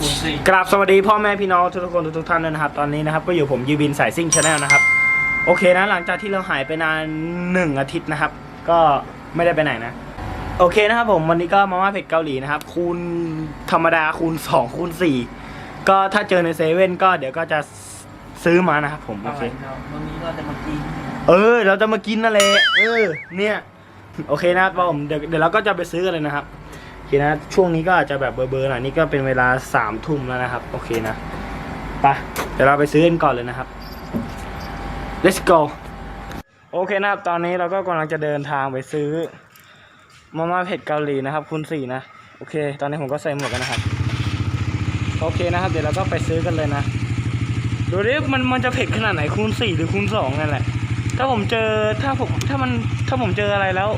คูณสี่กราบสวัสดีพ่อแม่พี่น้องทุกๆคนทุกๆท่านด้วยนะครับ ตอนนี้นะครับก็อยู่ผมยูบินสายซิ่งชาแนลนะครับ โอเคนะหลังจากที่เราหายไปนานหนึ่งอาทิตย์นะครับ ก็ไม่ได้ไปไหนนะ โอเคนะครับผมวันนี้ก็มาม่าเผ็ดเกาหลีนะครับ คูณธรรมดาคูณ2คูณ4ก็ถ้าเจอในเซเว่นก็เดี๋ยวก็จะซื้อมานะครับผมโอเควันนี้เราจะมากินเออ เราจะมากินนั่นแหละเออเนี่ย โอเคนะครับผมเดี๋ยวเดี๋ยวเราก็จะไปซื้อกันเลยนะครับโอเคนะ ช่วงนี้ก็อาจจะแบบเบอร์เบอร์หน่อยนี่ก็เป็นเวลาสามทุ่มแล้วนะครับ โอเคนะไปเดี๋ยวเราไปซื้อกันก่อนเลยนะครับ let's go โอเคนะครับ ตอนนี้เราก็กำลังจะเดินทางไปซื้อมาม่าเผ็ดเกาหลีนะครับคูณสี่นะ โอเค ตอนนี้ผมก็ใส่หมวกกันนะครับ โอเคนะครับ เดี๋ยวเราก็ไปซื้อกันเลยนะ ดูดิมันมันจะเผ็ดขนาดไหนคูณสี่หรือคูณสองนั่นแหละ ถ้าผมเจอถ้าผมถ้ามันถ้าผมเจออะไรแล้ว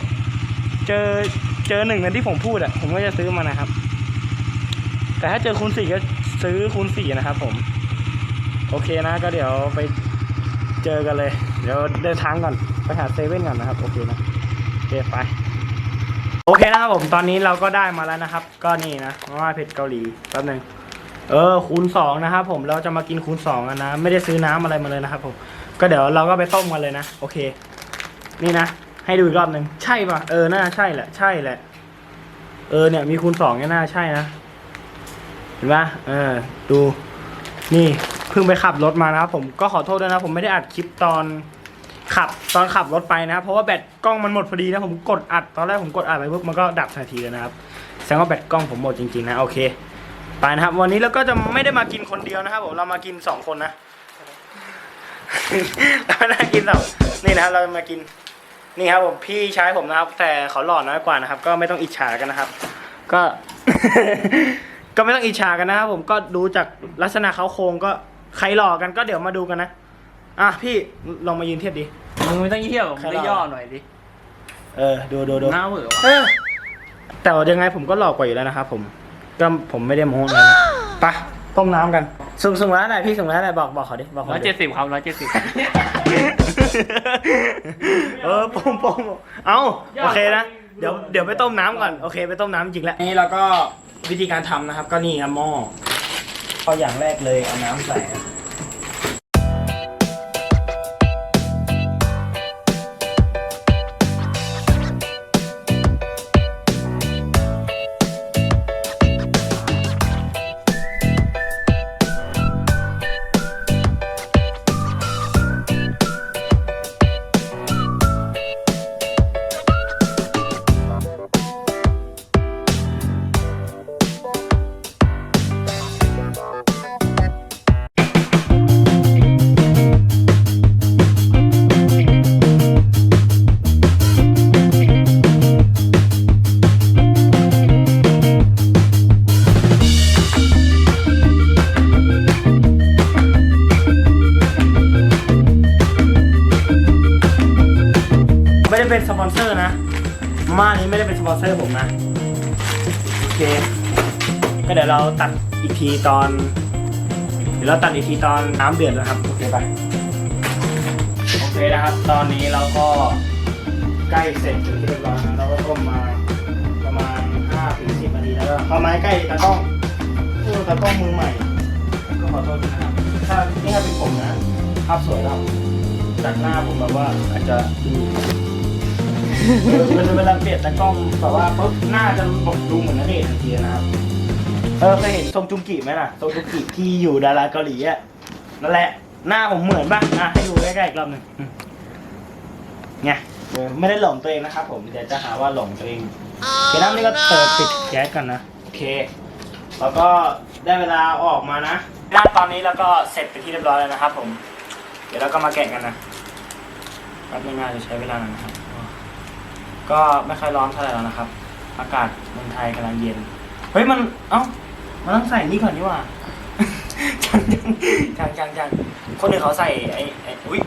เจอ จอหนึ่งในที่ผมพูดอะผมก็จะซื้อมานะครับ แต่ถ้าเจอคูณสี่ก็ซื้อคูณสี่นะครับผม โอเคนะก็เดี๋ยวไปเจอกันเลย เดี๋ยวเดินทางก่อนไปหาเซเว่นก่อนนะครับ โอเคนะโอเคไป โอเคนะครับผมตอนนี้เราก็ได้มาแล้วนะครับ ก็นี่นะมาม่าเผ็ดเกาหลีแป๊บหนึงเออคูณสองนะครับผมเราจะมากินคูณสองกันนะ ไม่ได้ซื้อน้ำอะไรมาเลยนะครับผม ก็เดี๋ยวเราก็ไปต้มกันเลยนะ โอเค นี่นะ ให้ดูอีกรอบหนึ่งใช่ป่ะเออน่าใช่แหละ ใช่แหละ เออเนี่ยมีคูณสองเนี่ยน่าใช่นะเห็นปะเออ ดู นี่เพิ่งไปขับรถมานะครับผมก็ขอโทษด้วยนะ ผมไม่ได้อัดคลิปตอนขับตอนขับรถไปนะครับเพราะว่าแบตกล้องมันหมดพอดีนะผมกดอัดตอนแรกผมกดอัดไปปุ๊บมันก็ดับทันทีเลยนะครับแสดงว่าแบตกล้องผมหมดจริงๆนะโอเคไปนะครับ วันนี้เราก็จะไม่ได้มากินคนเดียวนะครับผมเรามากินสองคนนะเราไม่ได้กินสองนี่นะครับเรามากิน นี่ครับผมพี่ชายผมนะครับ แต่เขาหล่อน้อยกว่านะครับ ก็ไม่ต้องอิจฉากันนะครับ ก็ ก็ไม่ต้องอิจฉากันนะครับ ผมก็ดูจากลักษณะเขาโครงก็ใครหล่อกันก็เดี๋ยวมาดูกันนะอะพี่ลองมายืนเทียบดิ มึงไม่ต้องเที่ยวใครมึงเล่าได้ย่อหน่อยดิเออดูดูดูหน้าเหวอเออแต่ว่ายังไงผมก็หล่อกว่าอยู่แล้วนะครับผมก็ผมไม่ได้โม้เลยนะไป ต้มน้ำกันสุ่มสุ่มแล้วอะไรพี่สุ่มแล้วอะไรบอกบอกเขาดิบอกร้เขาอยดิเจ็ดสิบครับร้อยเจ็ดสิบเออโปงโปงเอาโอเคนะ เดี๋ยวเดี๋ยวไปต้มน้ำก่อนโอเค ไปต้มน้ำจริงแล้วนี่เราก็วิธีการทำนะครับ ก็นี่ครับหม้อก็อย่างแรกเลยเอาน้ำใส่ครับ เป็นสปอนเซอร์ผมนะโอเค ก็เดี๋ยวเราตัดอีกทีตอน เดี๋ยวเราตัดอีกทีตอนน้ำเดือดนะครับ โอเคไป โอเคนะครับ ตอนนี้เราก็ใกล้เสร็จเป็นที่เรียบร้อยนะเราก็ต้มมาประมาณ5ถึง10นาทีแล้วก็เข้ามาใกล้ตากล้องเออตากล้องมือใหม่ก็ขอโทษด้วยนะครับ ถ้านี่ถ้าเป็นผมนะภาพสวยแล้วจากหน้าผมแบบว่าอาจจะดู เออเวลาเวลาเปลี่ยนตากล้องแบบว่าปุ๊บหน้าจะบอกดูเหมือนนักเดททันทีนะครับเออเคยเห็นทรงจุงกิไหมล่ะทรงจุงกิที่อยู่ดาราเกาหลีอะนั่นแหละหน้าผมเหมือนป่ะอะให้ดูใกล้ๆอีกรอบหนึ่งไงไม่ได้หลงตัวเองนะครับผมเดี๋ยวจะหาว่าหลงตัวเองโอเคนะนี่ก็เปิดปิดแก๊สกันนะโอเค แล้วก็ได้เวลาออกมานะด้าตอนนี้แล้วก็เสร็จไปที่เรียบร้อยแล้วนะครับผม เดี๋ยวเราก็มาแกะกันนะแป๊บนึงน่าจะใช้เวลาน่อยนะครับ ก็ไม่ค่อยร้อนเท่าไหร่แล้วนะครับ อากาศเมืองไทยกำลังเย็น เฮ้ยมัน เอ้า มันต้องใส่นี่ก่อนนี่หว่าจังจังจังจังคนอื่นเขาใส่ไอ้ไอ้อุ้ย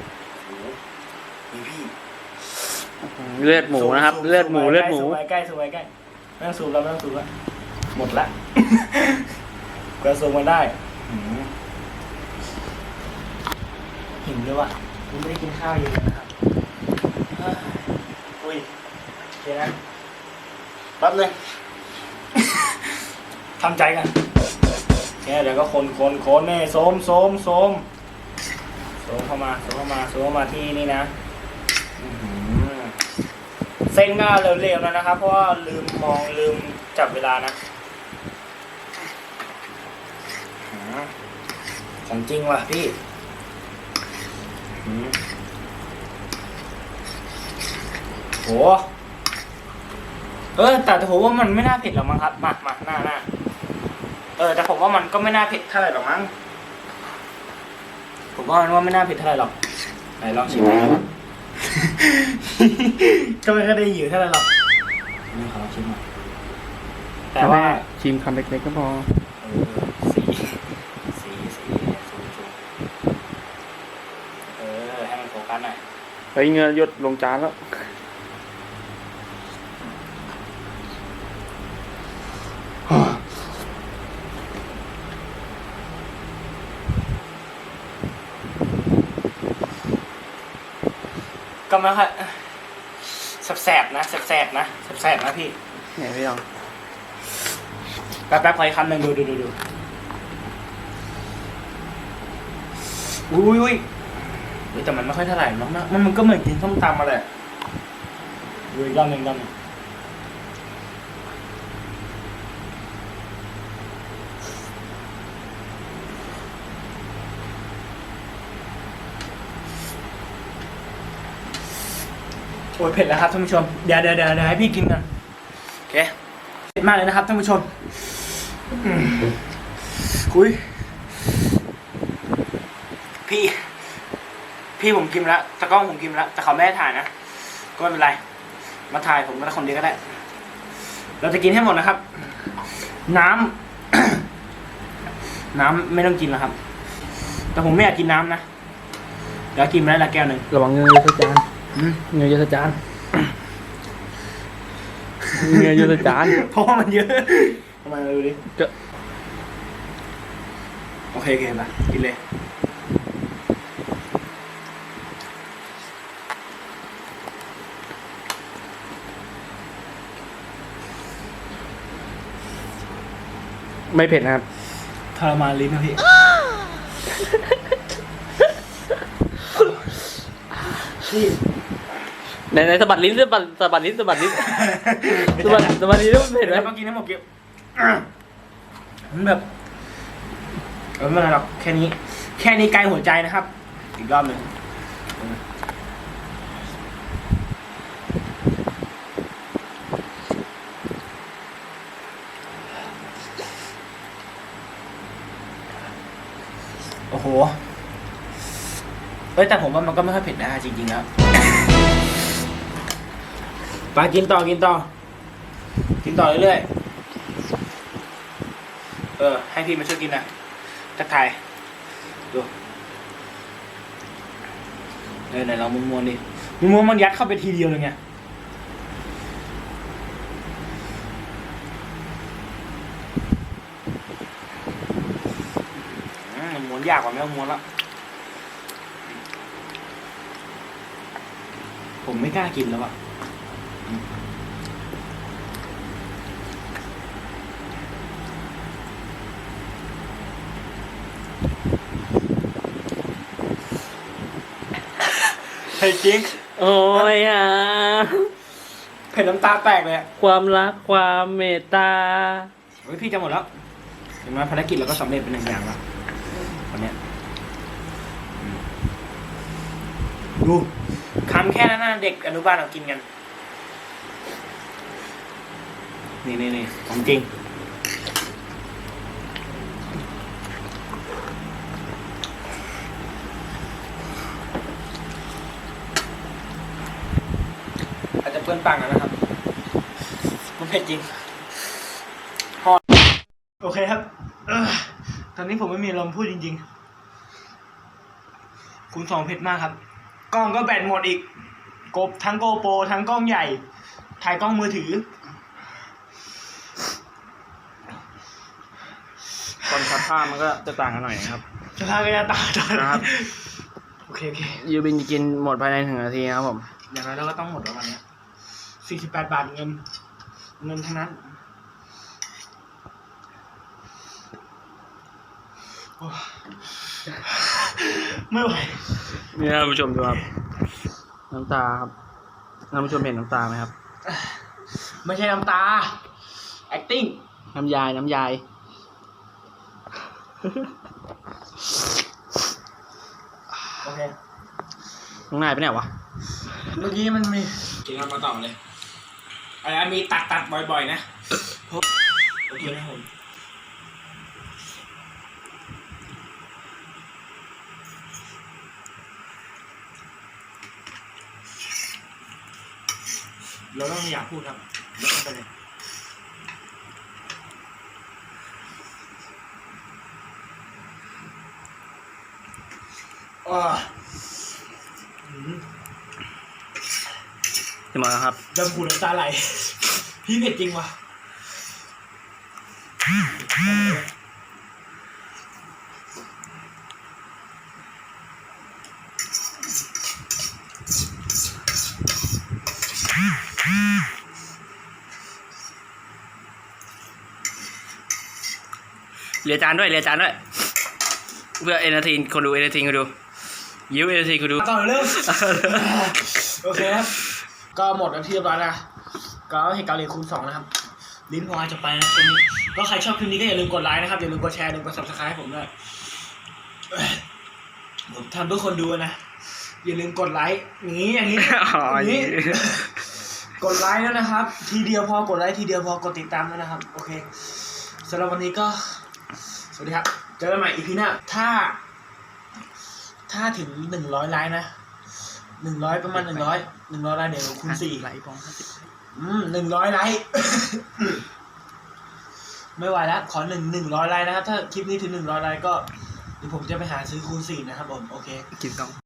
โอ้โหนี่พี่เลือดหมูนะครับซูเลือดหมูซูเลือดหมูซูไว้ใกล้ซูไว้ใกล้ไม่ต้องซูมแล้วไม่ต้องซูมแล้วหมดละกระซูมมาได้หืมหิวด้วยว่ะยังไม่ได้กินข้าวเย็นเลยนะครับเอ้ยอุ้ยโอ เคนะแป๊บนึง ทำใจกันแค่เดี๋ยวก็คนคนคนเนี่ยโสมโสมโสมโสมเข้ามาโสมเข้ามาโสมเข้ามาที่นี่นะอื้อหือเส้นก็เร็วๆแล้วนะครับ เพราะว่าลืมมองลืมจับเวลานะอื้อหือของจริงว่ะพี่อื้อหือโห เออ แต่ผมว่ามันไม่น่าเผ็ดหรอกมั้งครับ มามาหน้าหน้าเออ แต่ผมว่ามันก็ไม่น่าเผ็ดเท่าไหร่หรอกมั้ง ผมว่ามันว่าไม่น่าเผ็ดเท่าไหร่หรอก ไหนลองชิมดูครับก็ไม่ค่อยได้หิวเท่าไหร่หรอกนี่ขอลองชิมหน่อยแต่แต่ว่าว่าชิมคำเล็กๆก็พอเออสีสีสีสูงสูงเออ ให้มันโฟกัสหน่อย เฮ้ยเงือหยดลงจานแล้ว ก็ไม่ค่อยแสบๆนะแสบๆนะแสบๆนะพี่ไหนพี่ลองแป๊บแป๊บขออีกคำหนึ่งดูดูดูดูอุ้ยอุ้ยเฮ้ยแต่มันไม่ค่อยเท่าไหร่เนอะมันมันมันก็เหมือนกินส้มตำมาแหละดูอีกรอบหนึ่งรอบหนึ่ง โอ้ยเผ็ดแล้วครับท่านผู้ชม เดี๋ยวเดี๋ยวเดี๋ยวเดี๋ยวให้พี่กินกันโอเคเผ็ดมากเลยนะครับท่านผู้ชมอืมคุยพี่ พี่ผมกินแล้วตะกล้องผมกินแล้วแต่เขาไม่ให้ถ่ายนะ ก็ไม่เป็นไร มาถ่ายผมก็คนเดียวก็ได้ เราจะกินให้หมดนะครับ น้ำ น้ำไม่ต้องกินแล้วครับ แต่ผมไม่อยากกินน้ำนะเดี๋ยวกินมาแล้วละแก้วหนึ่ง ระวังเงยยศจานอืม เงยยศจานเงยยศจานเพราะว่ามันเยอะทำไมมาดูดิก็โอเคโอเคมากินเลยไม่เผ็ดนะครับทรมานลิ้นนะพี่ พี่ ไหนไหนสะบัดลิ้นสะบัดสะบัดลิ้นสะบัดลิ้นสะบัดสะบัดลิ้นแล้วมันเผ็ดไหมแล้วก็กินให้หมดเก็บมันแบบเออไม่เป็นไรหรอกแค่นี้ แค่นี้ไกลหัวใจนะครับ อีกรอบหนึ่งโอ้โหเอ้ยแต่ผมว่ามันก็ไม่ค่อยเผ็ดนะจริงๆแล้ว ไปกินต่อกินต่อ กินต่อเรื่อยๆ เออ ให้พี่มาช่วยกินนะทักทายดูเออไหนเรามุมมวนดิมุมมวนมันยัดเข้าไปทีเดียวเลยไงมม้วนยากกว่าไม่ต้องม้วนละผมไม่กล้ากินแล้วอะ เผ็ดจริงโอ้ยอะเผ็ดน้ำตาแตกเลยอะความรักความเมตตา เฮ้ยพี่จะหมดแล้วเห็นไหมภารกิจเราก็สำเร็จเป็นหนึ่งอย่างแล้ววันเนี้ยอืมดูคำแค่นั้นนะเด็กอนุบาลเรากินกัน นี่นี่นี่ของจริง อาจจะเปื้อนปากหน่อยนะครับมันเผ็ดจริงโอเคครับเอ้อตอนนี้ผมไม่มีลมณ์พูดจริง ๆ คุณสองเผ็ดมากครับ กล้องก็แบตหมดอีก กบทั้งโกโปรทั้งกล้องใหญ่ ถ่ายกล้องมือถือ ตอนคัดผ้ามันก็จะต่างกันหน่อยนะครับสภาพก็จะตาตาครับ โอเคโอเคยูบินจะกินหมดภายในหนึ่งนาทีนะครับผม อย่างไรเราก็ต้องหมดแล้ววันเนี้ สี่สิบแปดบาทเงิน เงินทั้งนั้นไม่ไหวนี่ท่านผู้ชมดูครับ น้ำตาครับท่านผู้ชมเห็นน้ำตาไหมครับ ไม่ใช่น้ำตา acting น้ำยายน้ำยายโอเคน้องนายไปไหนวะ เมื่อกี้มันมีกินครับมาต่อเลย อะไรนมีตัดตัดบ่อยๆนะโอเคนะผมเราต้องอยากพูดครับแล้วก็ไปเลยอ่า จะมาแล้วครับดำหูน้ำตาไหล พี่เผ็ดจริงวะเรียจานด้วยเรียจานด้วยเพื่อเอเนทีนคนดูเอเนทีนคนดูยิ้วเอเนทีนคนดูต่อเริ่มโอเคครับ ก็หมดแล้วที่เรียบร้อยแล้วนะก็เหตุการณ์เรียนคูณสองนะครับลิ้นพอจะไปนะคลิปนี้ก็ใครชอบคลิปนี้ก็อย่าลืมกดไลค์นะครับอย่าลืมกดแชร์อย่าลืมกด subscribe ให้ผมด้วยเอ้ยผมทำเพื่อคนดูนะอย่าลืมกดไลค์อย่างนี้อย่างนี้อ๋ออย่างนี่นี้กดไลค์แล้วนะครับ ทีเดียวพอกดไลค์ทีเดียวพอกดติดตามแล้วนะครับ โอเคสำหรับวันนี้ก็ สวัสดีครับ เจอกันใหม่อีพีหน้าถ้า ถ้าถึงหนึ่งร้อยไลค์นะ หนึ่งร้อยประมาณหนึ่งร้อยหนึ่งร้อยไลค์เดี๋ยวคูณสี่ไหลปองห้าสิบอืมหนึ่งร้อยไลค์ไม่ไหวแล้วขอหนึ่งหนึ่งร้อยไลค์นะครับ ถ้าคลิปนี้ถึงหนึ่งร้อยไลค์ก็เดี๋ยวผมจะไปหาซื้อคูณสี่นะครับผม โอเคกินต้อง